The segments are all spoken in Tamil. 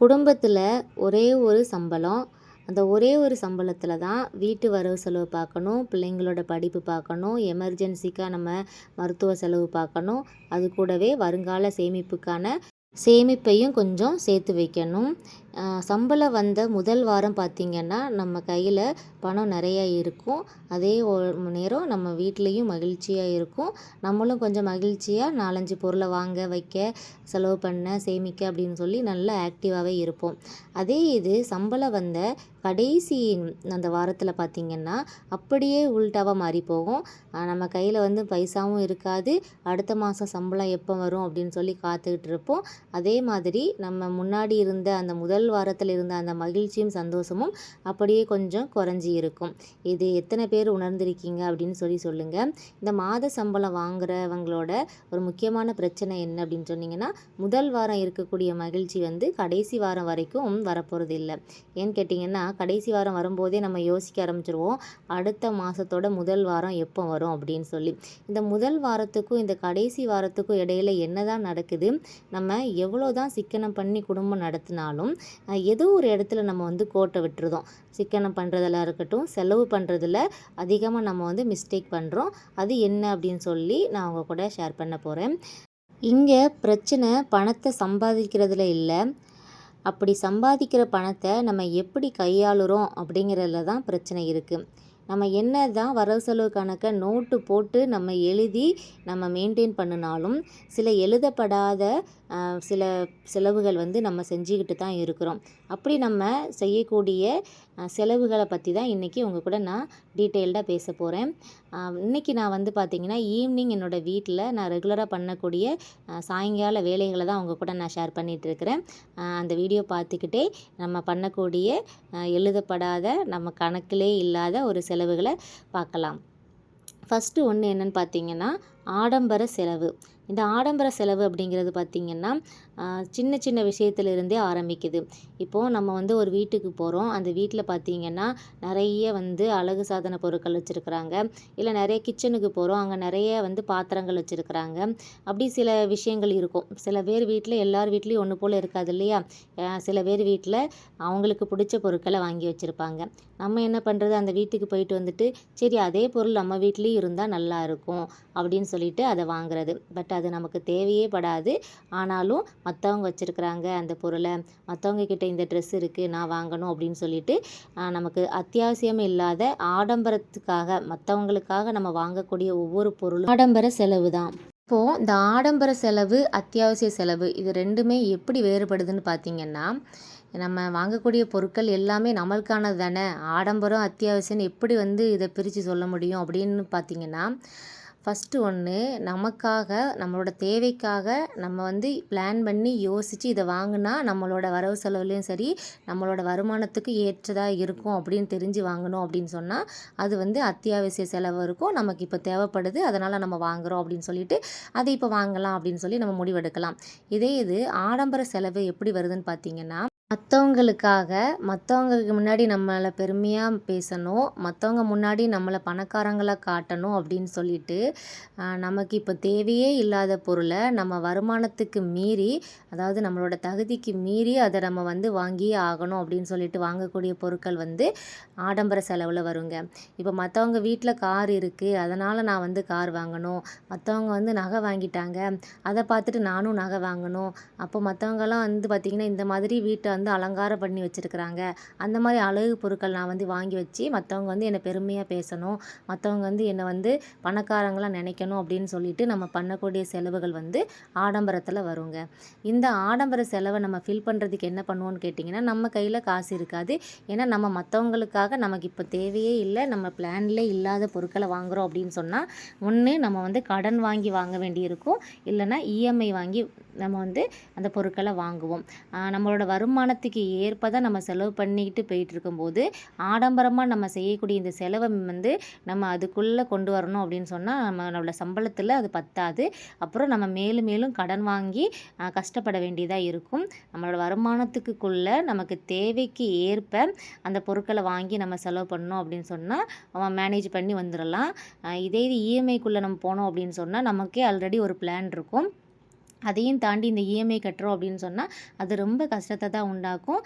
குடும்பத்தில் ஒரே ஒரு சம்பளம். அந்த ஒரே ஒரு சம்பளத்தில் தான் வீட்டு வரவு செலவு பார்க்கணும் பிள்ளைங்களோட படிப்பு பார்க்கணும் எமர்ஜென்சிக்காக நம்ம மருத்துவ செலவு பார்க்கணும். அது கூடவே வருங்கால சேமிப்புக்கான சேமிப்பையும் கொஞ்சம் சேர்த்து வைக்கணும். சம்பளம் வந்த முதல் வாரம் பார்த்திங்கன்னா நம்ம கையில் பணம் நிறையா இருக்கும். அதே நேரம் நம்ம வீட்லேயும் மகிழ்ச்சியாக இருக்கும். நம்மளும் கொஞ்சம் மகிழ்ச்சியாக நாலஞ்சு பொருளை வாங்க வைக்க செலவு பண்ண சேமிக்க அப்படின்னு சொல்லி நல்லா ஆக்டிவாகவே இருப்போம். அதே இது சம்பளம் வந்த கடைசி அந்த வாரத்தில் பார்த்திங்கன்னா அப்படியே உள்டாவாக மாறி போகும். நம்ம கையில் வந்து பைசாவும் இருக்காது. அடுத்த மாதம் சம்பளம் எப்போ வரும் அப்படின்னு சொல்லி காத்துக்கிட்டு இருப்போம். அதே மாதிரி நம்ம முன்னாடி இருந்த அந்த முதல் முதல் வாரத்தில் இருந்த அந்த மகிழ்ச்சியும் சந்தோஷமும் அப்படியே கொஞ்சம் குறைஞ்சி இருக்கும். இது எத்தனை பேர் உணர்ந்திருக்கீங்க அப்படின்னு சொல்லி சொல்லுங்கள் இந்த மாத சம்பளம் வாங்குறவங்களோட ஒரு முக்கியமான பிரச்சனை என்ன அப்படின்னு சொன்னீங்கன்னா முதல் வாரம் இருக்கக்கூடிய மகிழ்ச்சி வந்து கடைசி வாரம் வரைக்கும் வரப்போகிறது இல்லை. ஏன்னு கேட்டிங்கன்னா கடைசி வாரம் வரும்போதே நம்ம யோசிக்க ஆரம்பிச்சிருவோம் அடுத்த மாதத்தோட முதல் வாரம் எப்போ வரும் அப்படின்னு சொல்லி. இந்த முதல் வாரத்துக்கும் இந்த கடைசி வாரத்துக்கும் இடையில என்ன தான் நடக்குது நம்ம எவ்வளோ தான் சிக்கனம் பண்ணி குடும்பம் நடத்தினாலும் ஏதோ ஒரு இடத்துல நம்ம வந்து கோட்டை விட்டுருதோம். சிக்கனம் பண்ணுறதெல்லாம் இருக்கட்டும் செலவு பண்ணுறதில் அதிகமாக நம்ம வந்து மிஸ்டேக் பண்ணுறோம் அது என்ன அப்படின்னு சொல்லி நான் அவங்க கூட ஷேர் பண்ண போகிறேன் இங்கே பிரச்சனை பணத்தை சம்பாதிக்கிறதுல இல்லை. அப்படி சம்பாதிக்கிற பணத்தை நம்ம எப்படி கையாளுறோம் அப்படிங்கிறதுல தான் பிரச்சனை இருக்குது நம்ம என்ன தான் வரவு செலவு கணக்கை நோட்டு போட்டு நம்ம எழுதி நம்ம மெயின்டைன் பண்ணினாலும் சில எழுதப்படாத சில செலவுகள் வந்து நம்ம செஞ்சுக்கிட்டு தான் இருக்கிறோம். அப்படி நம்ம செய்யக்கூடிய செலவுகளை பற்றி தான் இன்றைக்கி உங்கள் கூட நான் டீட்டெயில்டாக பேச போகிறேன் இன்றைக்கி நான் வந்து பார்த்திங்கன்னா ஈவினிங் என்னோடய வீட்டில் நான் ரெகுலராக பண்ணக்கூடிய சாயங்கால வேலைகளை தான் உங்கள் கூட நான் ஷேர் பண்ணிகிட்டு இருக்கிறேன். அந்த வீடியோ பார்த்துக்கிட்டே நம்ம பண்ணக்கூடிய எழுதப்படாத நம்ம கணக்கிலே இல்லாத ஒரு செலவுகளை பார்க்கலாம். ஃபஸ்ட்டு ஒன்று என்னென்னு பார்த்தீங்கன்னா ஆடம்பர செலவு. இந்த ஆடம்பர செலவு அப்படிங்கிறது பார்த்திங்கன்னா சின்ன சின்ன விஷயத்துலேருந்தே ஆரம்பிக்குது. இப்போது நம்ம வந்து ஒரு வீட்டுக்கு போகிறோம் அந்த வீட்டில் பார்த்திங்கன்னா நிறைய வந்து அழகு சாதன பொருட்கள் வச்சுருக்குறாங்க. இல்லை நிறைய கிச்சனுக்கு போகிறோம் அங்கே நிறைய வந்து பாத்திரங்கள் வச்சுருக்குறாங்க. அப்படி சில விஷயங்கள் இருக்கும். சில பேர் வீட்டில் எல்லார் வீட்லேயும் ஒன்று போல் இருக்காது இல்லையா? சில பேர் வீட்டில் அவங்களுக்கு பிடிச்ச பொருட்களை வாங்கி வச்சுருப்பாங்க. நம்ம என்ன பண்ணுறது அந்த வீட்டுக்கு போயிட்டு வந்துட்டு சரி அதே பொருள் நம்ம வீட்லேயும் இருந்தால் நல்லா இருக்கும். அப்படின்னு சொல்லிட்டு அதை வாங்குறது. பட் அது நமக்கு தேவையே படாது. ஆனாலும் மற்றவங்க வச்சுருக்குறாங்க அந்த பொருளை மற்றவங்க கிட்ட இந்த ட்ரெஸ் இருக்குது நான் வாங்கணும் அப்படின்னு சொல்லிட்டு நமக்கு அத்தியாவசியம் இல்லாத ஆடம்பரத்துக்காக மற்றவங்களுக்காக நம்ம வாங்கக்கூடிய ஒவ்வொரு பொருளும் ஆடம்பர செலவு தான். இப்போது இந்த ஆடம்பர செலவு அத்தியாவசிய செலவு இது ரெண்டுமே எப்படி வேறுபடுதுன்னு பார்த்தீங்கன்னா நம்ம வாங்கக்கூடிய பொருட்கள் எல்லாமே நம்மளுக்கானது தானே. ஆடம்பரம் அத்தியாவசியம் எப்படி வந்து இதை பிரித்து சொல்ல முடியும் அப்படின்னு பார்த்தீங்கன்னா ஃபஸ்ட்டு ஒன்று நமக்காக நம்மளோட தேவைக்காக நம்ம வந்து பிளான் பண்ணி யோசித்து இதை வாங்கினா நம்மளோட வரவு செலவுலேயும் சரி நம்மளோட வருமானத்துக்கு ஏற்றதாக இருக்கும் அப்படின்னு தெரிஞ்சு வாங்கணும் அப்படின்னு சொன்னால் அது வந்து அத்தியாவசிய செலவு இருக்கும். நமக்கு இப்போ தேவைப்படுது அதனால் நம்ம வாங்குகிறோம் அப்படின்னு சொல்லிட்டு அதை இப்போ வாங்கலாம் அப்படின்னு சொல்லி நம்ம முடிவெடுக்கலாம். இதே இது ஆடம்பர செலவு எப்படி வருதுன்னு பார்த்தீங்கன்னா மற்றவங்களுக்காக மற்றவங்களுக்கு முன்னாடி நம்மளை பெருமையாக பேசணும் மற்றவங்க முன்னாடி நம்மளை பணக்காரங்களாக காட்டணும் அப்படின்னு சொல்லிட்டு நமக்கு இப்போ தேவையே இல்லாத பொருளை நம்ம வருமானத்துக்கு மீறி அதாவது நம்மளோட தகுதிக்கு மீறி அதை நம்ம வந்து வாங்கியே ஆகணும் அப்படின்னு சொல்லிட்டு வாங்கக்கூடிய பொருட்கள் வந்து ஆடம்பர செலவில் வருங்க. இப்போ மற்றவங்க வீட்டில் கார் இருக்குது அதனால் நான் வந்து கார் வாங்கணும். மற்றவங்க வந்து நகை வாங்கிட்டாங்க அதை பார்த்துட்டு நானும் நகை வாங்கணும். அப்போ மற்றவங்கலாம் வந்து பார்த்திங்கன்னா இந்த மாதிரி வீட்டை வந்து அலங்காரம் பண்ணி வச்சுருக்குறாங்க. அந்த மாதிரி அழகு பொருட்கள் நான் வந்து வாங்கி வச்சு மற்றவங்க வந்து என்னை பெருமையாக பேசணும் மற்றவங்க வந்து என்னை வந்து பணக்காரங்களாக நினைக்கணும் அப்படின்னு சொல்லிட்டு நம்ம பண்ணக்கூடிய செலவுகள் வந்து ஆடம்பரத்தில் வருங்க. இந்த ஆடம்பர செலவை நம்ம ஃபில் பண்ணுறதுக்கு என்ன பண்ணுவோன்னு கேட்டிங்கன்னா நம்ம கையில் காசு இருக்காது. ஏன்னா நம்ம மற்றவங்களுக்காக நமக்கு இப்போ தேவையே இல்லை நம்ம பிளான்லேயே இல்லாத பொருட்களை வாங்குகிறோம் அப்படின்னு சொன்னால் ஒன்று நம்ம வந்து கடன் வாங்கி வாங்க வேண்டியிருக்கும். இல்லைன்னா இஎம்ஐ வாங்கி நம்ம வந்து அந்த பொருட்களை வாங்குவோம். நம்மளோட வருமானம் வருமானத்துக்கு ஏற்ப தான் நம்ம செலவு பண்ணிக்கிட்டு போயிட்டு இருக்கும்போது ஆடம்பரமாக நம்ம செய்யக்கூடிய இந்த செலவை வந்து நம்ம அதுக்குள்ளே கொண்டு வரணும் அப்படின்னு சொன்னால் நம்ம நம்மளோட சம்பளத்தில் அது பத்தாது. அப்புறம் நம்ம மேலும் மேலும் கடன் வாங்கி கஷ்டப்பட வேண்டியதாக இருக்கும். நம்மளோட வருமானத்துக்குள்ளே நமக்கு தேவைக்கு ஏற்ப அந்த பொருட்களை வாங்கி நம்ம செலவு பண்ணோம் அப்படின்னு சொன்னால் அவன் மேனேஜ் பண்ணி வந்துடலாம் இதே இது இஎம்ஐக்குள்ளே நம்ம போனோம் அப்படின்னு சொன்னால் நமக்கே ஆல்ரெடி ஒரு பிளான் இருக்கும். அதையும் தாண்டி இந்த இஎம்ஐ கட்டுறோம் அப்படின்னு சொன்னால் அது ரொம்ப கஷ்டத்தை தான் உண்டாக்கும்.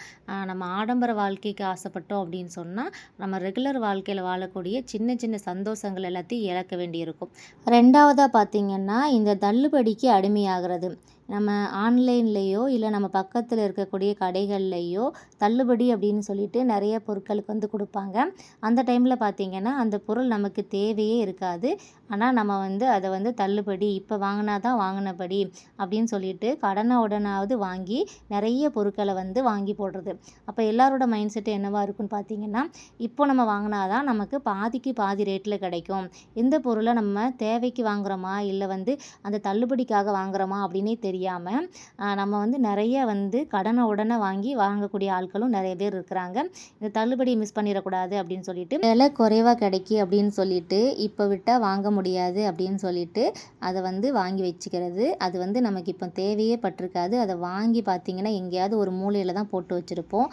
நம்ம ஆடம்பர வாழ்க்கைக்கு ஆசைப்பட்டோம் அப்படின்னு சொன்னால் நம்ம ரெகுலர் வாழ்க்கையில் வாழக்கூடிய சின்ன சின்ன சந்தோஷங்கள் எல்லாத்தையும் இழக்க வேண்டியிருக்கும். ரெண்டாவதாக பார்த்திங்கன்னா இந்த தள்ளுபடிக்கு அடிமையாகிறது. நம்ம ஆன்லைன்லேயோ இல்லை நம்ம பக்கத்தில் இருக்கக்கூடிய கடைகள்லையோ தள்ளுபடி அப்படின்னு சொல்லிட்டு நிறைய பொருட்களுக்கு வந்து கொடுப்பாங்க. அந்த டைமில் பார்த்திங்கன்னா அந்த பொருள் நமக்கு தேவையே இருக்காது. ஆனால் நம்ம வந்து அதை வந்து தள்ளுபடி இப்போ வாங்கினா தான் வாங்கினபடி அப்படின்னு சொல்லிட்டு கடனை உடனாவது வாங்கி நிறைய பொருட்களை வந்து வாங்கி போடுறது. அப்போ எல்லாரோட மைண்ட் செட் என்னவாக இருக்குன்னு பார்த்தீங்கன்னா இப்போ நம்ம வாங்கினா தான் நமக்கு பாதிக்கு பாதி ரேட்டில் கிடைக்கும். எந்த பொருளை நம்ம தேவைக்கு வாங்குகிறோமா இல்லை வந்து அந்த தள்ளுபடிக்காக வாங்குகிறோமா அப்படின்னே தெரியும் தெரியாமல் நம்ம வந்து நிறைய வந்து கடனை உடனே வாங்கி வாங்கக்கூடிய ஆட்களும் நிறைய பேர் இருக்கிறாங்க. இந்த தள்ளுபடி மிஸ் பண்ணிடக்கூடாது அப்படின்னு சொல்லிட்டு விலை குறைவாக கிடைக்கி அப்படின்னு சொல்லிட்டு இப்போ விட்டால் வாங்க முடியாது அப்படின்னு சொல்லிட்டு அதை வந்து வாங்கி வச்சுக்கிறது. அது வந்து நமக்கு இப்போ தேவையே பட்டிருக்காது. அதை வாங்கி பார்த்திங்கன்னா எங்கேயாவது ஒரு மூலையில் தான் போட்டு வச்சுருப்போம்.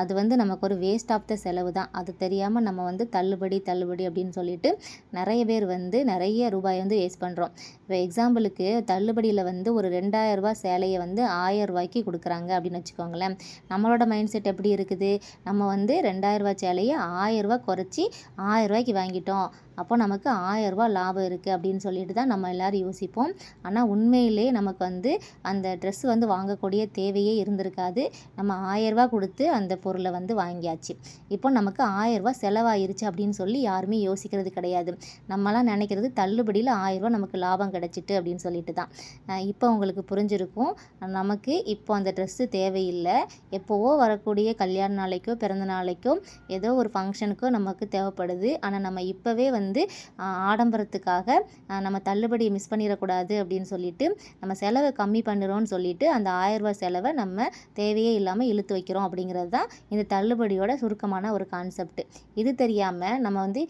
அது வந்து நமக்கு ஒரு வேஸ்ட் ஆஃப் த செலவு தான். அது தெரியாமல் நம்ம வந்து தள்ளுபடி தள்ளுபடி அப்படின்னு சொல்லிட்டு நிறைய பேர் வந்து நிறைய ரூபாய் வந்து வேஸ்ட் பண்ணுறோம் இப்போ எக்ஸாம்பிளுக்கு தள்ளுபடியில் வந்து ஒரு ரெண்டாயிரரூபா சேலையை வந்து ஆயரூபாய்க்கு கொடுக்குறாங்க அப்படின்னு வச்சுக்கோங்களேன். நம்மளோட மைண்ட் செட் எப்படி இருக்குது? நம்ம வந்து ரெண்டாயிரரூபா சேலையை ஆயரூபா குறைச்சி ஆயரூபாய்க்கு வாங்கிட்டோம். அப்போ நமக்கு ஆயரூபா லாபம் இருக்குது அப்படின்னு சொல்லிட்டு தான் நம்ம எல்லோரும் யோசிப்போம். ஆனால் உண்மையிலே நமக்கு வந்து அந்த ட்ரெஸ் வந்து வாங்கக்கூடிய தேவையே இருந்திருக்காது. நம்ம ஆயரூபா கொடுத்து அந்த பொருளை வந்து வாங்கியாச்சு. இப்போ நமக்கு ஆயரூபா செலவாயிருச்சு அப்படின்னு சொல்லி யாருமே யோசிக்கிறது கிடையாது. நம்மலாம் நினைக்கிறது தள்ளுபடியில் ஆயரூபா நமக்கு லாபம் கிடச்சிட்டு அப்படின்னு சொல்லிட்டு தான். இப்போ உங்களுக்கு புரிஞ்சிருக்கும். நமக்கு இப்போ அந்த ட்ரெஸ்ஸு தேவையில்லை. எப்போவோ வரக்கூடிய கல்யாண நாளைக்கோ பிறந்த நாளைக்கோ ஏதோ ஒரு ஃபங்க்ஷனுக்கோ நமக்கு தேவைப்படுது. ஆனால் நம்ம இப்போவே வந்து வந்து ஆடம்பரத்துக்காக நம்ம தள்ளுபடியை மிஸ் பண்ணிடக்கூடாது அப்படின்னு சொல்லிட்டு நம்ம செலவை கம்மி பண்ணுறோன்னு சொல்லிட்டு அந்த ஆயரூபா செலவை நம்ம தேவையே இல்லாமல் இழுத்து வைக்கிறோம் அப்படிங்கிறது தான் இந்த தள்ளுபடியோட சுருக்கமான ஒரு கான்செப்ட் இது தெரியாமல் நம்ம வந்து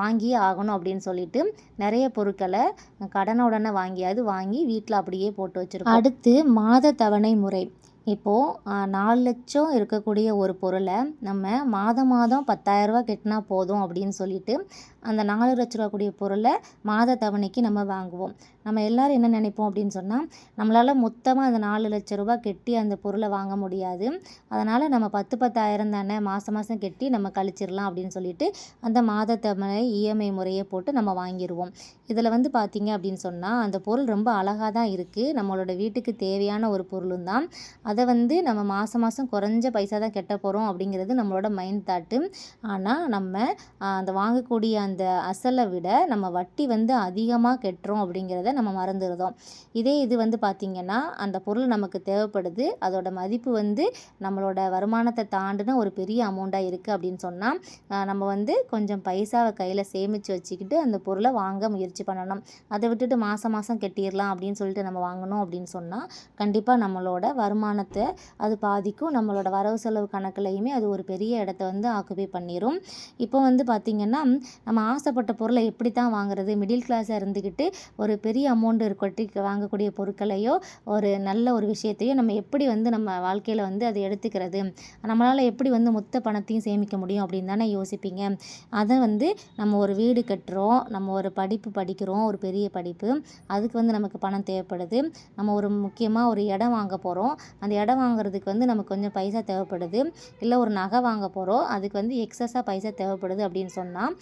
வாங்கியே ஆகணும் அப்படின்னு சொல்லிட்டு நிறைய பொருட்களை கடனுடனே வாங்கியாவது வாங்கி வீட்டில் அப்படியே போட்டு வச்சுருக்கோம். அடுத்து மாத தவணை முறை. இப்போது நாலு லட்சம் இருக்கக்கூடிய ஒரு பொருளை நம்ம மாதம் மாதம் பத்தாயிரரூபா கட்டினா போதும் அப்படின்னு சொல்லிட்டு அந்த நாலு லட்ச ரூபா கூடிய பொருளை மாத தவணைக்கு நம்ம வாங்குவோம். நம்ம எல்லோரும் என்ன நினைப்போம் அப்படின்னு சொன்னால் நம்மளால் மொத்தமாக அந்த நாலு லட்ச ரூபா கட்டி அந்த பொருளை வாங்க முடியாது. அதனால் நம்ம பத்து பத்தாயிரம் தானே மாதம் மாதம் கட்டி நம்ம கழிச்சிடலாம் அப்படின்னு சொல்லிட்டு அந்த மாத தவணை இஎம்ஐ முறையை போட்டு நம்ம வாங்கிடுவோம் இதில் வந்து பார்த்திங்க அப்படின்னு சொன்னால் அந்த பொருள் ரொம்ப அழகாக தான் இருக்குது நம்மளோட வீட்டுக்கு தேவையான ஒரு பொருளும் தான். அதை வந்து நம்ம மாதம் மாதம் குறைஞ்ச பைசா தான் கெட்ட போகிறோம் அப்படிங்கிறது நம்மளோட மைண்ட் தாட்டு ஆனால் நம்ம அந்த வாங்கக்கூடிய அந்த அசலை விட நம்ம வட்டி வந்து அதிகமாக கட்டுறோம் அப்படிங்கிறத நம்ம மறந்துடுறோம். இதே இது வந்து பார்த்திங்கன்னா அந்த பொருள் நமக்கு தேவைப்படுது. அதோட மதிப்பு வந்து நம்மளோட வருமானத்தை தாண்டின ஒரு பெரிய அமௌண்ட்டாக இருக்குது அப்படின்னு சொன்னால் நம்ம வந்து கொஞ்சம் பைசாவை கையில் சேமித்து வச்சுக்கிட்டு அந்த பொருளை வாங்க முயற்சி பண்ணணும். அதை விட்டுட்டு மாதம் மாதம் கட்டிடலாம் அப்படின்னு சொல்லிட்டு நம்ம வாங்கணும் அப்படின்னு சொன்னால் கண்டிப்பாக நம்மளோட வருமானத்தை அது பாதிக்கும். நம்மளோட வரவு செலவு கணக்குலையுமே அது ஒரு பெரிய இடத்த வந்து ஆக்குபை பண்ணிடும் இப்போ வந்து பார்த்திங்கன்னா நம்ம ஆசைப்பட்ட பொருளை எப்படி தான் வாங்குறது மிடில் கிளாஸாக இருந்துக்கிட்டு ஒரு பெரிய அமௌண்ட் இருக்கட்டி வாங்கக்கூடிய பொருட்களையோ ஒரு நல்ல ஒரு விஷயத்தையோ நம்ம எப்படி வந்து நம்ம வாழ்க்கையில் வந்து அதை எடுத்துக்கிறது? நம்மளால் எப்படி வந்து மொத்த பணத்தையும் சேமிக்க முடியும் அப்படின்னு தானே யோசிப்பீங்க. அதை வந்து நம்ம ஒரு வீடு கட்டுறோம் நம்ம ஒரு படிப்பு படிக்கிறோம் ஒரு பெரிய படிப்பு. அதுக்கு வந்து நமக்கு பணம் தேவைப்படுது. நம்ம ஒரு முக்கியமாக ஒரு இடம் வாங்க போகிறோம் அந்த இடம் வாங்குறதுக்கு வந்து நமக்கு கொஞ்சம் பைசா தேவைப்படுது. இல்லை ஒரு நகை வாங்க போகிறோம் அதுக்கு வந்து எக்ஸஸாக பைசா தேவைப்படுது அப்படின்னு சொன்னால்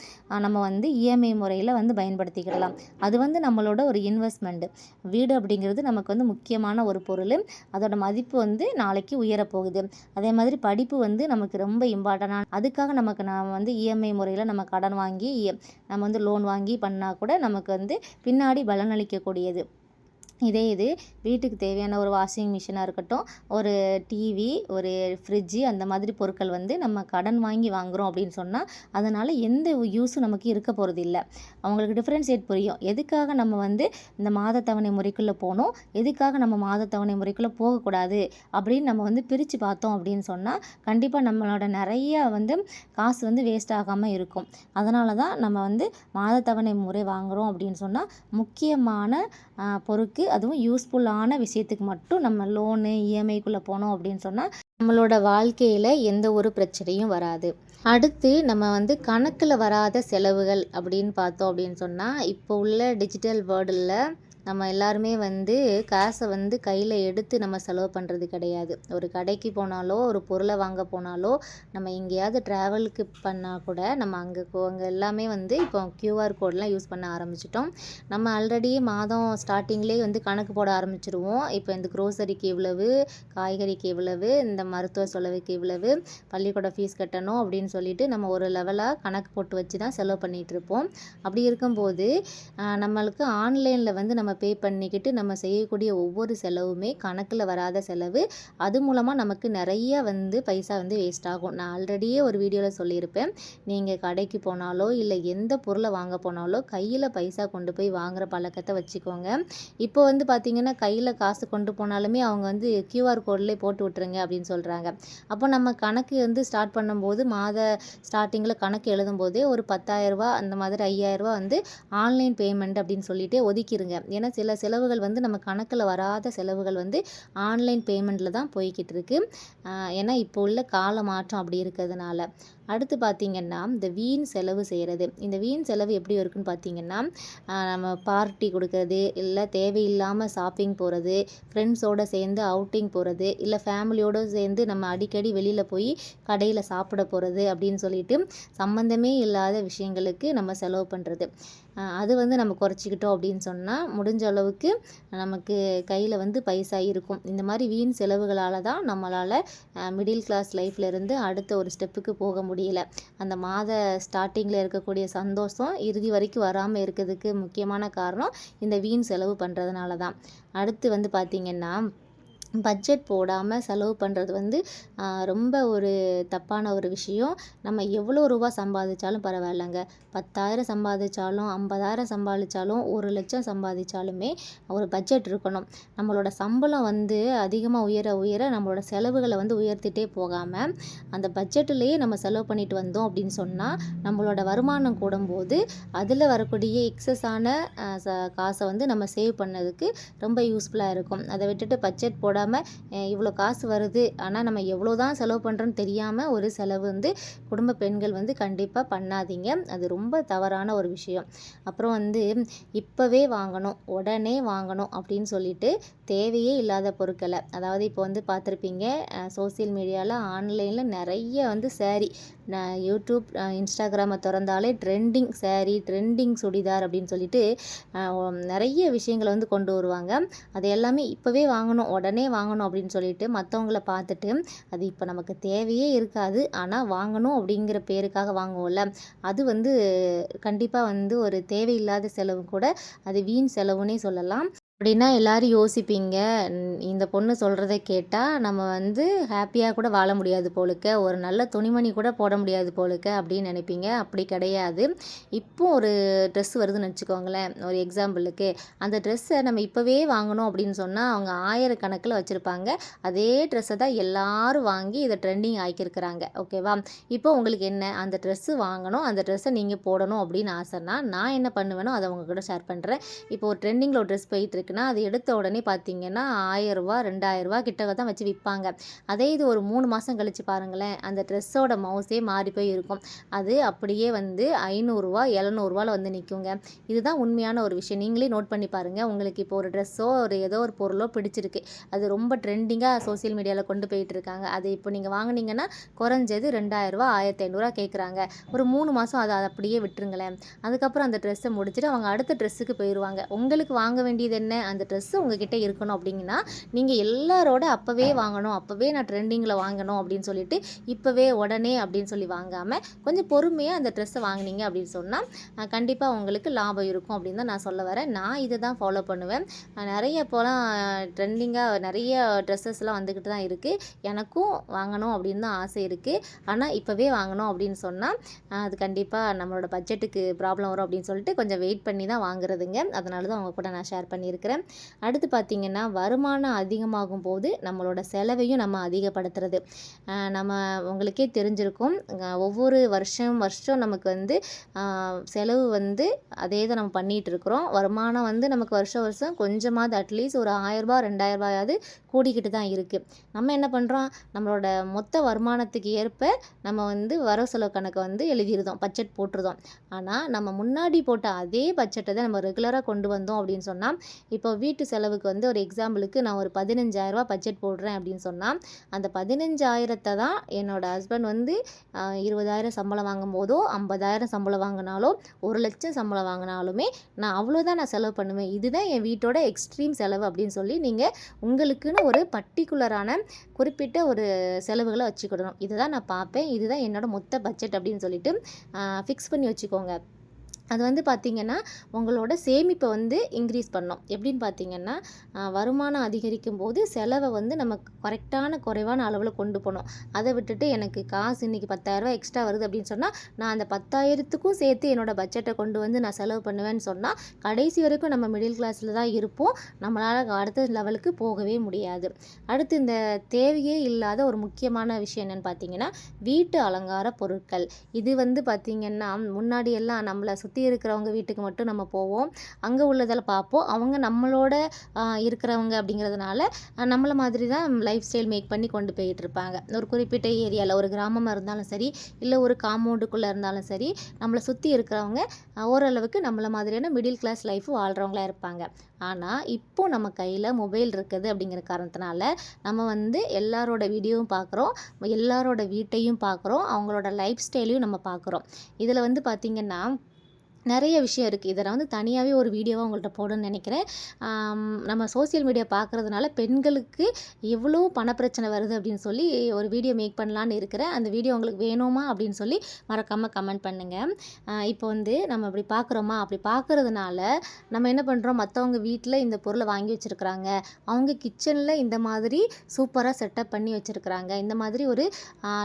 நம்ம வந்து இஎம்ஐ முறையில் வந்து பயன்படுத்திக்கிடலாம். அது வந்து நம்மளோட ஒரு இன்வெஸ்ட்மெண்ட்டு வீடு அப்படிங்கிறது நமக்கு வந்து முக்கியமான ஒரு பொருள். அதோட மதிப்பு வந்து நாளைக்கு உயரப்போகுது. அதே மாதிரி படிப்பு வந்து நமக்கு ரொம்ப இம்பார்ட்டண்டான அதுக்காக நமக்கு நாம் வந்து இஎம்ஐ முறையில் நம்ம கடன் வாங்கி நம்ம வந்து லோன் வாங்கி பண்ணால் கூட நமக்கு வந்து பின்னாடி பலனளிக்கக்கூடியது. இதே இது வீட்டுக்கு தேவையான ஒரு வாஷிங் மிஷினாக இருக்கட்டும் ஒரு டிவி ஒரு ஃப்ரிட்ஜு அந்த மாதிரி பொருட்கள் வந்து நம்ம கடன் வாங்கி வாங்குகிறோம் அப்படின்னு சொன்னால் அதனால் எந்த யூஸும் நமக்கு இருக்க போகிறது இல்லை. அவங்களுக்கு டிஃப்ரென்ஷியேட் புரியும். எதுக்காக நம்ம வந்து இந்த மாத தவணை முறைக்குள்ளே போகணும் எதுக்காக நம்ம மாத தவணை முறைக்குள்ளே போகக்கூடாது? அப்படின்னு நம்ம வந்து பிரித்து பார்த்தோம் அப்படின்னு சொன்னால் கண்டிப்பாக நம்மளோட நிறைய வந்து காசு வந்து வேஸ்ட் ஆகாமல் இருக்கும். அதனால தான் நம்ம வந்து மாத தவணை முறை வாங்குகிறோம் அப்படின்னு சொன்னால் முக்கியமான பொருட்கு அதுவும் யூஸ்ஃபுல்லான விஷயத்துக்கு மட்டும் நம்ம லோனு இஎம்ஐக்குள்ளே போனோம் அப்படின்னு சொன்னால் நம்மளோட வாழ்க்கையில் எந்த ஒரு பிரச்சனையும் வராது. அடுத்து நம்ம வந்து கணக்கில் வராத செலவுகள் அப்படின்னு பார்த்தோம் அப்படின்னு சொன்னால் இப்போ உள்ள டிஜிட்டல் வேர்ல்டில் நம்ம எல்லாருமே வந்து காசை வந்து கையில் எடுத்து நம்ம செலவு பண்ணுறது கிடையாது. ஒரு கடைக்கு போனாலோ ஒரு பொருளை வாங்க போனாலோ நம்ம எங்கேயாவது ட்ராவலுக்கு பண்ணால் கூட நம்ம அங்கே அங்கே எல்லாமே வந்து இப்போ க்யூஆர் கோட்லாம் யூஸ் பண்ண ஆரம்பிச்சிட்டோம். நம்ம ஆல்ரெடி மாதம் ஸ்டார்டிங்லேயே வந்து கணக்கு போட ஆரம்பிச்சிருவோம். இப்போ இந்த க்ரோசரிக்கு இவ்வளவு காய்கறிக்கு இவ்வளவு இந்த மருத்துவ செலவுக்கு இவ்வளவு பள்ளிக்கூட ஃபீஸ் கட்டணும் அப்படின்னு சொல்லிட்டு நம்ம ஒரு லெவலாக கணக்கு போட்டு வச்சு தான் செலவு பண்ணிகிட்ருப்போம் அப்படி இருக்கும்போது நம்மளுக்கு ஆன்லைனில் வந்து நம்ம நம்ம பே பண்ணிக்கிட்டு நம்ம செய்யக்கூடிய ஒவ்வொரு செலவுமே கணக்கில் வராத செலவு. அது மூலமாக நமக்கு நிறைய வந்து பைசா வந்து வேஸ்ட் ஆகும். நான் ஆல்ரெடியே ஒரு வீடியோவில் சொல்லியிருப்பேன். நீங்கள் கடைக்கு போனாலோ இல்லை எந்த பொருளை வாங்க போனாலோ கையில் பைசா கொண்டு போய் வாங்குகிற பழக்கத்தை வச்சுக்கோங்க. இப்போ வந்து பார்த்திங்கன்னா கையில் காசு கொண்டு போனாலுமே அவங்க வந்து கியூஆர் கோட்லேயே போட்டு விட்டுருங்க அப்படின்னு சொல்கிறாங்க அப்போ நம்ம கணக்கு வந்து ஸ்டார்ட் பண்ணும்போது மாத ஸ்டார்டிங்கில் கணக்கு எழுதும்போதே ஒரு பத்தாயிரரூபா அந்த மாதிரி ஐயாயிரரூபா வந்து ஆன்லைன் பேமெண்ட் அப்படின்னு சொல்லிட்டு ஒதுக்கிடுங்க ஏன்னா சில செலவுகள் வந்து நம்ம கணக்கில் வராத செலவுகள் வந்து ஆன்லைன் பேமெண்ட்டில் தான் போய்கிட்டு இருக்கு. ஏன்னா இப்போ உள்ள கால மாற்றம் அப்படி இருக்கிறதுனால. அடுத்து பார்த்திங்கன்னா இந்த வீண் செலவு செய்கிறது இந்த வீண் செலவு எப்படி இருக்குன்னு பார்த்திங்கன்னா நம்ம பார்ட்டி கொடுக்கறது இல்லை தேவையில்லாமல் ஷாப்பிங் போகிறது ஃப்ரெண்ட்ஸோடு சேர்ந்து அவுட்டிங் போகிறது இல்லை ஃபேமிலியோடு சேர்ந்து நம்ம அடிக்கடி வெளியில் போய் கடையில் சாப்பிட போகிறது அப்படின்னு சொல்லிட்டு சம்மந்தமே இல்லாத விஷயங்களுக்கு நம்ம செலவு பண்ணுறது அது வந்து நம்ம குறைச்சிக்கிட்டோம் அப்படின்னு சொன்னால் முடிஞ்ச அளவுக்கு நமக்கு கையில் வந்து பைசா இருக்கும். இந்த மாதிரி வீண் செலவுகளால் தான் நம்மளால் மிடில் கிளாஸ் லைஃப்லேருந்து அடுத்த ஒரு ஸ்டெப்புக்கு போக முடியும். முடியல. அந்த மாத ஸ்டார்டிங்கில் இருக்கக்கூடிய சந்தோஷம் இறுதி வரைக்கும் வராமல் இருக்கிறதுக்கு முக்கியமான காரணம் இந்த வீண் செலவு பண்ணுறதுனால தான் அடுத்து வந்து பார்த்திங்கன்னா பட்ஜெட் போடாமல் செலவு பண்ணுறது வந்து ரொம்ப ஒரு தப்பான ஒரு விஷயம். நம்ம எவ்வளோ ரூபா சம்பாதிச்சாலும் பரவாயில்லைங்க. பத்தாயிரம் சம்பாதிச்சாலும் ஐம்பதாயிரம் சம்பாதிச்சாலும் ஒரு லட்சம் சம்பாதிச்சாலுமே ஒரு பட்ஜெட் இருக்கணும். நம்மளோட சம்பளம் வந்து அதிகமாக உயர உயர நம்மளோட செலவுகளை வந்து உயர்த்திட்டே போகாமல் அந்த பட்ஜெட்டிலேயே நம்ம செலவு பண்ணிட்டு வந்தோம் அப்படின்னு சொன்னால் நம்மளோட வருமானம் கூடும்போது அதில் வரக்கூடிய எக்ஸஸான காசை வந்து நம்ம சேவ் பண்ணதுக்கு ரொம்ப யூஸ்ஃபுல்லாக இருக்கும். அதை விட்டுட்டு பட்ஜெட் போட போடாமல் இவ்வளோ காசு வருது. ஆனால் நம்ம எவ்வளோ தான் செலவு பண்ணுறோன்னு தெரியாமல் ஒரு செலவு வந்து குடும்ப பெண்கள் வந்து கண்டிப்பாக பண்ணாதீங்க. அது ரொம்ப தவறான ஒரு விஷயம். அப்புறம் வந்து இப்போவே வாங்கணும் உடனே வாங்கணும் அப்படின்னு சொல்லிட்டு தேவையே இல்லாத பொருட்களை. அதாவது இப்போ வந்து பார்த்துருப்பீங்க சோசியல் மீடியாவில் ஆன்லைனில் நிறைய வந்து சேரீ நான் யூடியூப் இன்ஸ்டாகிராமை திறந்தாலே ட்ரெண்டிங் சேரீ ட்ரெண்டிங் சுடிதார் அப்படின்னு சொல்லிட்டு நிறைய விஷயங்களை வந்து கொண்டு வருவாங்க. அது எல்லாமே இப்போவே வாங்கணும் உடனே வாங்கணும் அப்படின்னு சொல்லிட்டு மற்றவங்கள பார்த்துட்டு அது இப்போ நமக்கு தேவையே இருக்காது. ஆனால் வாங்கணும் அப்படிங்கிற பேருக்காக வாங்குவோம்ல. அது வந்து கண்டிப்பாக வந்து ஒரு தேவையில்லாத செலவு கூட அது வீண் செலவுன்னே சொல்லலாம். அப்படின்னா எல்லோரும் யோசிப்பீங்க. இந்த பொண்ணு சொல்கிறத கேட்டால் நம்ம வந்து ஹாப்பியாக கூட வாழ முடியாது போலுக்க. ஒரு நல்ல துணிமணி கூட போட முடியாது போலுக்க அப்படின்னு நினைப்பீங்க. அப்படி கிடையாது. இப்போ ஒரு ட்ரெஸ் வருதுன்னு வச்சுக்கோங்களேன். ஒரு எக்ஸாம்பிளுக்கு அந்த ட்ரெஸ்ஸை நம்ம இப்போவே வாங்கணும் அப்படின்னு சொன்னால் அவங்க ஆயிரக்கணக்கில் வச்சுருப்பாங்க. அதே ட்ரெஸ்ஸை தான் எல்லோரும் வாங்கி இதை ட்ரெண்டிங் ஆக்கியிருக்கிறாங்க. ஓகேவா இப்போ உங்களுக்கு என்ன? அந்த ட்ரெஸ்ஸு வாங்கணும். அந்த ட்ரெஸ்ஸை நீங்கள் போடணும் அப்படின்னு ஆசைன்னா நான் என்ன பண்ணுவேனோ அதை உங்கள் கூட ஷேர் பண்ணுறேன் இப்போ ஒரு ட்ரெண்டிங்கில் ஒரு ட்ரெஸ் போயிட்டுருக்கு இருக்குன்னா அது எடுத்த உடனே பார்த்தீங்கன்னா ஆயிரரூபா ரெண்டாயிரரூபா கிட்ட தான் வச்சு விற்பாங்க அதே இது ஒரு மூணு மாதம் கழித்து பாருங்களேன் அந்த ட்ரெஸ்ஸோட மவுஸே மாறி போய் இருக்கும். அது அப்படியே வந்து ஐநூறுரூவா எழுநூறுவாவில் வந்து நிற்குங்க இதுதான் உண்மையான ஒரு விஷயம். நீங்களே நோட் பண்ணி பாருங்கள் உங்களுக்கு இப்போ ஒரு ட்ரெஸ்ஸோ ஒரு ஏதோ ஒரு பொருளோ பிடிச்சிருக்கு. அது ரொம்ப ட்ரெண்டிங்காக சோசியல் மீடியாவில் கொண்டு போயிட்டு இருக்காங்க. அது இப்போ நீங்கள் வாங்கினீங்கன்னா குறைஞ்சது ரெண்டாயிரரூவா ஆயிரத்தி ஐநூறுரூவா கேட்குறாங்க ஒரு மூணு மாதம் அதை அப்படியே விட்டுருங்களேன். அதுக்கப்புறம் அந்த ட்ரெஸ்ஸை முடிச்சுட்டு அவங்க அடுத்த ட்ரெஸ்ஸுக்கு போயிடுவாங்க உங்களுக்கு வாங்க வேண்டியது என்ன? அந்த ட்ரெஸ்ஸு உங்ககிட்ட இருக்கணும் அப்படிங்கன்னா நீங்கள் எல்லாரோட அப்போவே வாங்கணும் அப்போவே நான் ட்ரெண்டிங்கில் வாங்கணும் அப்படின்னு சொல்லிட்டு இப்போவே உடனே அப்படின்னு சொல்லி வாங்காமல் கொஞ்சம் பொறுமையாக அந்த ட்ரெஸ்ஸை வாங்கினீங்க அப்படின்னு சொன்னால் கண்டிப்பாக உங்களுக்கு லாபம் இருக்கும் அப்படின்னு தான் நான் சொல்ல வரேன். நான் இதை தான் ஃபாலோ பண்ணுவேன். நிறைய இப்போலாம் ட்ரெண்டிங்காக நிறைய ட்ரெஸ்ஸஸ்லாம் வந்துக்கிட்டு தான் இருக்குது எனக்கும் வாங்கணும் அப்படின்னு தான் ஆசை இருக்குது ஆனால் இப்போவே வாங்கணும் அப்படின்னு சொன்னால் அது கண்டிப்பாக நம்மளோட பட்ஜெட்டுக்கு ப்ராப்ளம் வரும் அப்படின்னு சொல்லிட்டு கொஞ்சம் வெயிட் பண்ணி தான் வாங்குறதுங்க. அதனால தான் அவங்க கூட நான் ஷேர் பண்ணியிருக்கிறேன். பார்க்குறேன். அடுத்து பார்த்திங்கன்னா வருமானம் அதிகமாகும் போது நம்மளோட செலவையும் நம்ம அதிகப்படுத்துறது. நம்ம உங்களுக்கே தெரிஞ்சிருக்கும். ஒவ்வொரு வருஷம் வருஷம் நமக்கு வந்து செலவு வந்து அதே தான் நம்ம பண்ணிகிட்டு இருக்கிறோம். வருமானம் வந்து நமக்கு வருஷம் வருஷம் கொஞ்சமாவது அட்லீஸ்ட் ஒரு ஆயரூபா ரெண்டாயிரரூபாயாவது கூடிக்கிட்டு தான் இருக்குது நம்ம என்ன பண்ணுறோம் நம்மளோட மொத்த வருமானத்துக்கு ஏற்ப நம்ம வந்து வரவு செலவு கணக்கை வந்து எழுதிருதோம் பட்ஜெட் போட்டிருந்தோம் ஆனால் நம்ம முன்னாடி போட்ட அதே பட்ஜெட்டை தான் நம்ம ரெகுலராக கொண்டு வந்தோம் அப்படின்னு சொன்னால் இப்போ வீட்டு செலவுக்கு வந்து ஒரு எக்ஸாம்பிளுக்கு நான் ஒரு பதினஞ்சாயிரரூபா பட்ஜெட் போடுறேன் அப்படின்னு சொன்னால் அந்த பதினஞ்சாயிரத்தை தான் என்னோடய ஹஸ்பண்ட் வந்து இருபதாயிரம் சம்பளம் வாங்கும் போதோ ஐம்பதாயிரம் சம்பளம் வாங்கினாலோ ஒரு லட்சம் சம்பளம் வாங்கினாலுமே நான் அவ்வளோதான் நான் செலவு பண்ணுவேன். இதுதான் என் வீட்டோட எக்ஸ்ட்ரீம் செலவு அப்படின்னு சொல்லி நீங்கள் உங்களுக்குன்னு ஒரு பர்டிகுலரான குறிப்பிட்ட ஒரு செலவுகளை வச்சுக்கிடணும். இதை தான் நான் பார்ப்பேன். இதுதான் என்னோட மொத்த பட்ஜெட் அப்படின்னு சொல்லிட்டு ஃபிக்ஸ் பண்ணி வச்சுக்கோங்க. அது வந்து பார்த்திங்கன்னா உங்களோட சேமிப்பை வந்து இன்க்ரீஸ் பண்ணோம். எப்படின்னு பார்த்தீங்கன்னா வருமானம் அதிகரிக்கும் போது செலவை வந்து நம்ம கரெக்டான குறைவான அளவில் கொண்டு போகணும். அதை விட்டுட்டு எனக்கு காசு இன்றைக்கி பத்தாயிரரூபா எக்ஸ்ட்ரா வருது அப்படின்னு சொன்னால் நான் அந்த பத்தாயிரத்துக்கும் சேர்த்து என்னோடய பட்ஜெட்டை கொண்டு வந்து நான் செலவு பண்ணுவேன்னு சொன்னால் கடைசி வரைக்கும் நம்ம மிடில் கிளாஸில் தான் இருப்போம். நம்மளால் அடுத்த லெவலுக்கு போகவே முடியாது. அடுத்து இந்த தேவையே இல்லாத ஒரு முக்கியமான விஷயம் என்னென்னு பார்த்தீங்கன்னா வீட்டு அலங்கார பொருட்கள். இது வந்து பார்த்திங்கன்னா முன்னாடியெல்லாம் நம்மளை சுற்றி சுற்றி இருக்கிறவங்க வீட்டுக்கு மட்டும் நம்ம போவோம். அங்கே உள்ளதெல்லாம் பார்ப்போம். அவங்க நம்மளோட இருக்கிறவங்க அப்படிங்கிறதுனால நம்மளை நம்மள மாதிரி தான் லைஃப் ஸ்டைல் மேக் பண்ணி கொண்டு போயிட்டு இருப்பாங்க. ஒரு குறிப்பிட்ட ஏரியாவில் ஒரு கிராமமாக இருந்தாலும் சரி இல்லை ஒரு காம்பவுண்டுக்குள்ளே இருந்தாலும் சரி நம்மளை சுற்றி இருக்கிறவங்க ஓரளவுக்கு நம்மள மாதிரியான மிடில் கிளாஸ் லைஃப் வாழ்கிறவங்களா இருப்பாங்க. ஆனால் இப்போ நம்ம கையில் மொபைல் இருக்குது அப்படிங்கிற காரணத்தினால நம்ம வந்து எல்லாரோட வீடியோவும் பார்க்குறோம். எல்லாரோட வீட்டையும் பார்க்குறோம். அவங்களோட லைஃப் ஸ்டைலையும் நம்ம பார்க்குறோம். இதில் வந்து பார்த்திங்கன்னா நிறைய விஷயம் இருக்குது இதை நான் வந்து தனியாகவே ஒரு வீடியோவாக உங்கள்கிட்ட போடணும்னு நினைக்கிறேன். நம்ம சோஷியல் மீடியா பார்க்குறதுனால பெண்களுக்கு எவ்வளோ பணப்பிரச்சனை வருது அப்படின்னு சொல்லி ஒரு வீடியோ மேக் பண்ணலான்னு இருக்கிறேன். அந்த வீடியோ உங்களுக்கு வேணுமா அப்படின்னு சொல்லி மறக்காமல் கமெண்ட் பண்ணுங்கள் இப்போ வந்து நம்ம அப்படி பார்க்குறோமா? அப்படி பார்க்குறதுனால நம்ம என்ன பண்ணுறோம் மற்றவங்க வீட்டில் இந்த பொருளை வாங்கி வச்சுருக்குறாங்க. அவங்க கிச்சனில் இந்த மாதிரி சூப்பராக செட்டப் பண்ணி வச்சுருக்குறாங்க. இந்த மாதிரி ஒரு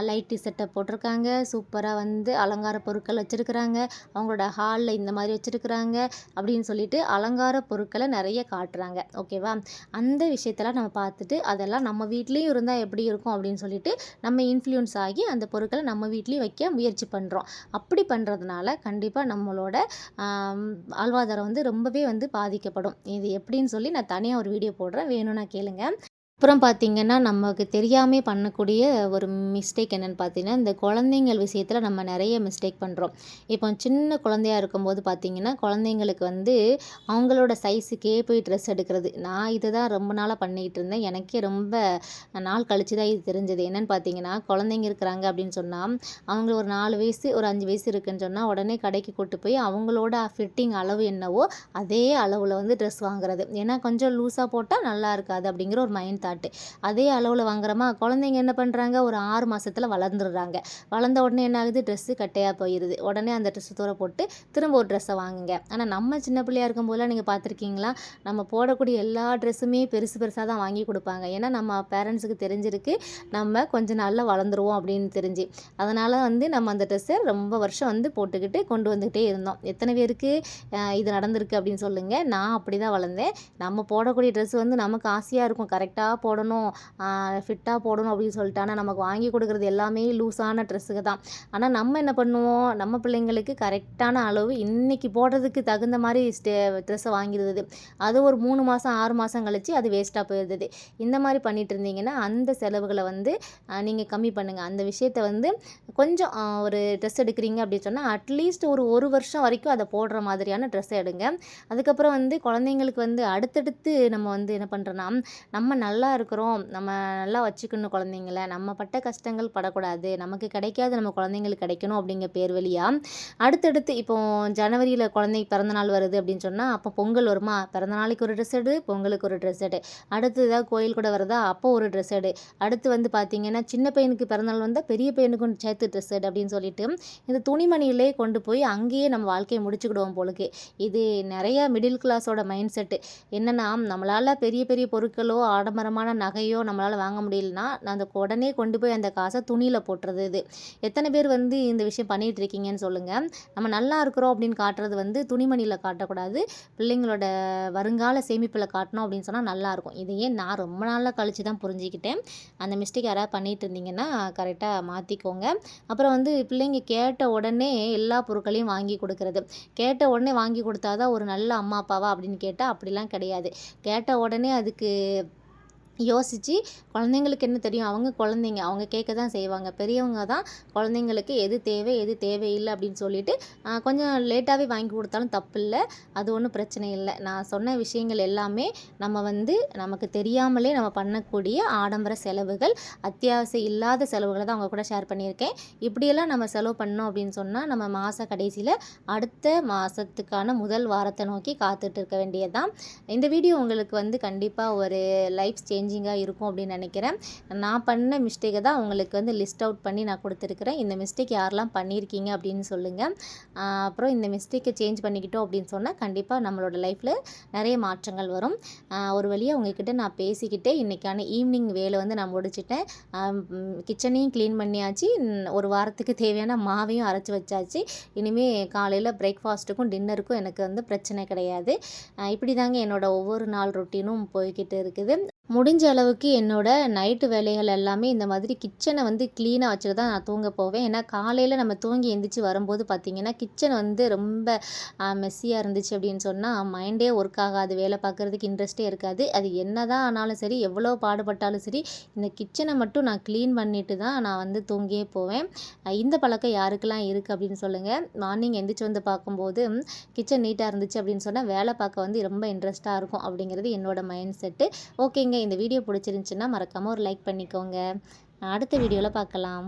லைட்டு செட்டப் போட்டிருக்காங்க. சூப்பராக வந்து அலங்கார பொருட்கள் வச்சுருக்குறாங்க. அவங்களோட ஹால் ஹாலில் இந்த மாதிரி வச்சுருக்குறாங்க அப்படின்னு சொல்லிட்டு அலங்கார பொருட்களை நிறைய காட்டுறாங்க. ஓகேவா? அந்த விஷயத்தெல்லாம் நம்ம பார்த்துட்டு அதெல்லாம் நம்ம வீட்லேயும் இருந்தால் எப்படி இருக்கும் அப்படின்னு சொல்லிட்டு நம்ம இன்ஃப்ளூயன்ஸ் ஆகி அந்த பொருட்களை நம்ம வீட்லேயும் வைக்க முயற்சி பண்ணுறோம் அப்படி பண்ணுறதுனால கண்டிப்பாக நம்மளோட வாழ்வாதாரம் வந்து ரொம்பவே வந்து பாதிக்கப்படும். இது எப்படின்னு சொல்லி நான் தனியாக ஒரு வீடியோ போடுறேன். வேணும்னா கேளுங்க. அப்புறம் பார்த்திங்கன்னா நமக்கு தெரியாமல் பண்ணக்கூடிய ஒரு மிஸ்டேக் என்னென்னு பார்த்தீங்கன்னா இந்த குழந்தைங்கள் விஷயத்தில் நம்ம நிறைய மிஸ்டேக் பண்ணுறோம் இப்போ சின்ன குழந்தையா இருக்கும்போது பார்த்திங்கன்னா குழந்தைங்களுக்கு வந்து அவங்களோட சைஸுக்கே போய் ட்ரெஸ் எடுக்கிறது. நான் இதை தான் ரொம்ப நாளாக பண்ணிக்கிட்டு இருந்தேன். எனக்கே ரொம்ப நாள் கழிச்சு தான் இது தெரிஞ்சது. என்னென்னு பார்த்தீங்கன்னா குழந்தைங்க இருக்கிறாங்க அப்படின்னு சொன்னால் அவங்க ஒரு நாலு வயசு ஒரு அஞ்சு வயசு இருக்குன்னு சொன்னால் உடனே கடைக்கு கூட்டு போய் அவங்களோட ஃபிட்டிங் அளவு என்னவோ அதே அளவில் வந்து ட்ரெஸ் வாங்குறது. ஏன்னா கொஞ்சம் லூஸாக போட்டால் நல்லா இருக்காது அப்படிங்கிற ஒரு மைண்ட் தாட்டு. அதே அளவில் வாங்குறோமா? குழந்தைங்க என்ன பண்ணுறாங்க ஒரு ஆறு மாதத்தில் வளர்ந்துடுறாங்க. வளர்ந்த உடனே என்ன ஆகுது? ட்ரெஸ்ஸு கட்டையாக போயிடுது உடனே அந்த ட்ரெஸ்ஸை தூர போட்டு திரும்ப ஒரு ட்ரெஸ்ஸை வாங்குங்க. ஆனால் நம்ம சின்ன பிள்ளையா இருக்கும்போதெல்லாம் நீங்கள் பார்த்துருக்கீங்களா? நம்ம போடக்கூடிய எல்லா ட்ரெஸ்ஸுமே பெருசு பெருசாக தான் வாங்கி கொடுப்பாங்க. ஏன்னா நம்ம பேரண்ட்ஸுக்கு தெரிஞ்சிருக்கு நம்ம கொஞ்ச நாளில் வளர்ந்துருவோம் அப்படின்னு தெரிஞ்சு. அதனால் வந்து நம்ம அந்த ட்ரெஸ்ஸை ரொம்ப வருஷம் வந்து போட்டுக்கிட்டு கொண்டு வந்துக்கிட்டே இருந்தோம். எத்தனை பேருக்கு இது நடந்திருக்கு அப்படின்னு சொல்லுங்கள் நான் அப்படி தான் வளர்ந்தேன். நம்ம போடக்கூடிய ட்ரெஸ் வந்து நமக்கு ஆசையாக இருக்கும். கரெக்டாக போடணும் ஃபிட்டாக போடணும் அப்படின்னு சொல்லிட்டு ஆனால் நமக்கு வாங்கி கொடுக்குறது எல்லாமே லூஸான ட்ரெஸ்ஸுக்கு தான். ஆனால் நம்ம என்ன பண்ணுவோம் நம்ம பிள்ளைங்களுக்கு கரெக்டான அளவு இன்றைக்கி போடுறதுக்கு தகுந்த மாதிரி ஸ்டே ட்ரெஸ்ஸை வாங்கிடுது அது ஒரு மூணு மாதம் ஆறு மாதம் கழிச்சு அது வேஸ்ட்டாக போயிடுது இந்த மாதிரி பண்ணிட்டு இருந்தீங்கன்னா அந்த செலவுகளை வந்து நீங்கள் கம்மி பண்ணுங்கள் அந்த விஷயத்தை வந்து கொஞ்சம் ஒரு ட்ரெஸ் எடுக்கிறீங்க அப்படின்னு சொன்னால் அட்லீஸ்ட் ஒரு ஒரு வருஷம் வரைக்கும் அதை போடுற மாதிரியான ட்ரெஸ்ஸை எடுங்க. அதுக்கப்புறம் வந்து குழந்தைங்களுக்கு வந்து அடுத்தடுத்து நம்ம வந்து என்ன பண்ணுறோன்னா நம்ம நல்லா நல்லா இருக்கிறோம். நம்ம நல்லா வச்சுக்கணும் குழந்தைங்கள. நம்ம பட்ட கஷ்டங்கள் படக்கூடாது. நமக்கு கிடைக்காது நம்ம குழந்தைங்களுக்கு கிடைக்கணும் அப்படிங்கிற பேர் வழியாக அடுத்தடுத்து இப்போ ஜனவரியில் குழந்தைக்கு பிறந்தநாள் வருது அப்படின்னு சொன்னால் அப்போ பொங்கல் வருமா? பிறந்த நாளைக்கு ஒரு ட்ரெஸ் எடு பொங்கலுக்கு ஒரு ட்ரெஸ் எடு. அடுத்து ஏதாவது கோயில் கூட வருதா? அப்போ ஒரு ட்ரெஸ் எடு. அடுத்து வந்து பார்த்தீங்கன்னா சின்ன பையனுக்கு பிறந்தநாள் வந்தால் பெரிய பையனுக்கும் சேர்த்து ட்ரெஸ் எடு அப்படின்னு சொல்லிட்டு இந்த துணிமணியிலே கொண்டு போய் அங்கேயே நம்ம வாழ்க்கையை முடிச்சுக்கிடுவோம் போலுக்கு. இது நிறைய மிடில் கிளாஸோட மைண்ட் செட்டு என்னென்னா நம்மளால் பெரிய பெரிய பொருட்களோ ஆடம்பரமாக ஆடம்பரமான நகையோ நம்மளால் வாங்க முடியலன்னா அந்த உடனே கொண்டு போய் அந்த காசை துணியில் போட்டுறது இது. எத்தனை பேர் வந்து இந்த விஷயம் பண்ணிகிட்டு இருக்கீங்கன்னு சொல்லுங்கள் நம்ம நல்லா இருக்கிறோம் அப்படின்னு காட்டுறது வந்து துணிமணியில் காட்டக்கூடாது. பிள்ளைங்களோட வருங்கால சேமிப்பில் காட்டணும் அப்படின்னு சொன்னால் நல்லாயிருக்கும் இதையே நான் ரொம்ப நாளாக கழித்து தான் புரிஞ்சுக்கிட்டேன். அந்த மிஸ்டேக் யாராவது பண்ணிகிட்டு இருந்தீங்கன்னா கரெக்டாக மாற்றிக்கோங்க அப்புறம் வந்து பிள்ளைங்க கேட்ட உடனே எல்லா பொருட்களையும் வாங்கி கொடுக்கறது. கேட்ட உடனே வாங்கி கொடுத்தா தான் ஒரு நல்ல அம்மா அப்பாவா அப்படின்னு கேட்டால் அப்படிலாம் கிடையாது. கேட்ட உடனே அதுக்கு யோசித்து குழந்தைங்களுக்கு என்ன தெரியும்? அவங்க குழந்தைங்க அவங்க கேட்க தான் செய்வாங்க. பெரியவங்க தான் குழந்தைங்களுக்கு எது தேவை எது தேவையில்லை அப்படின்னு சொல்லிட்டு கொஞ்சம் லேட்டாகவே வாங்கி கொடுத்தாலும் தப்பு இல்லை அது ஒன்றும் பிரச்சனை இல்லை. நான் சொன்ன விஷயங்கள் எல்லாமே நம்ம வந்து நமக்கு தெரியாமலே நம்ம பண்ணக்கூடிய ஆடம்பர செலவுகள் அத்தியாவசியம் இல்லாத செலவுகளை தான் அவங்க கூட ஷேர் பண்ணியிருக்கேன். இப்படியெல்லாம் நம்ம செலவு பண்ணோம் அப்படின்னு சொன்னால் நம்ம மாத கடைசியில் அடுத்த மாதத்துக்கான முதல் வாரத்தை நோக்கி காத்துட்டு இருக்க வேண்டியதுதான். இந்த வீடியோ உங்களுக்கு வந்து கண்டிப்பாக ஒரு லைஃப் சேஞ்ச் சேஞ்சிங்காக இருக்கும் அப்படின்னு நினைக்கிறேன். நான் பண்ண மிஸ்டேக்கை தான் உங்களுக்கு வந்து லிஸ்ட் அவுட் பண்ணி நான் கொடுத்துருக்குறேன். இந்த மிஸ்டேக் யாரெல்லாம் பண்ணியிருக்கீங்க அப்படின்னு சொல்லுங்கள் அப்புறம் இந்த மிஸ்டேக்கை சேஞ்ச் பண்ணிக்கிட்டோம் அப்படின்னு சொன்னால் கண்டிப்பாக நம்மளோட லைஃப்பில் நிறைய மாற்றங்கள் வரும். ஒரு வழியாக உங்ககிட்ட நான் பேசிக்கிட்டே இன்றைக்கான ஈவினிங் வேலை வந்து நான் முடிச்சிட்டேன். கிச்சனையும் க்ளீன் பண்ணியாச்சு. ஒரு வாரத்துக்கு தேவையான மாவையும் அரைச்சி வச்சாச்சு. இனிமேல் காலையில் பிரேக்ஃபாஸ்ட்டுக்கும் டின்னருக்கும் எனக்கு வந்து பிரச்சனை கிடையாது. இப்படி தாங்க என்னோடய ஒவ்வொரு நாள் ரொட்டீனும் போய்கிட்டு இருக்குது. முடிஞ்ச அளவுக்கு என்னோடய நைட்டு வேலைகள் எல்லாமே இந்த மாதிரி கிச்சனை வந்து க்ளீனாக வச்சுட்டு தான் நான் தூங்க போவேன். ஏன்னா காலையில் நம்ம தூங்கி எந்திரிச்சு வரும்போது பார்த்திங்கன்னா கிச்சன் வந்து ரொம்ப மெஸ்ஸியாக இருந்துச்சு அப்படின்னு சொன்னால் மைண்டே ஒர்க் ஆகாது. வேலை பார்க்குறதுக்கு இன்ட்ரெஸ்ட்டே இருக்காது. அது என்ன தான் ஆனாலும் சரி எவ்வளோ பாடுபட்டாலும் சரி இந்த கிச்சனை மட்டும் நான் க்ளீன் பண்ணிவிட்டு தான் நான் வந்து தூங்கியே போவேன். இந்த பழக்கம் யாருக்கெல்லாம் இருக்குது அப்படின்னு சொல்லுங்கள் மார்னிங் எந்திரிச்சு வந்து பார்க்கும்போது கிச்சன் நீட்டாக இருந்துச்சு அப்படின்னு சொன்னால் வேலை பார்க்க வந்து ரொம்ப இன்ட்ரெஸ்ட்டாக இருக்கும் அப்படிங்கிறது என்னோடய மைண்ட் செட்டு ஓகேங்க. இந்த வீடியோ பிடிச்சிருந்துச்சின்னா மறக்காமல் ஒரு லைக் பண்ணிக்கோங்க. அடுத்த வீடியோவில் பார்க்கலாம்.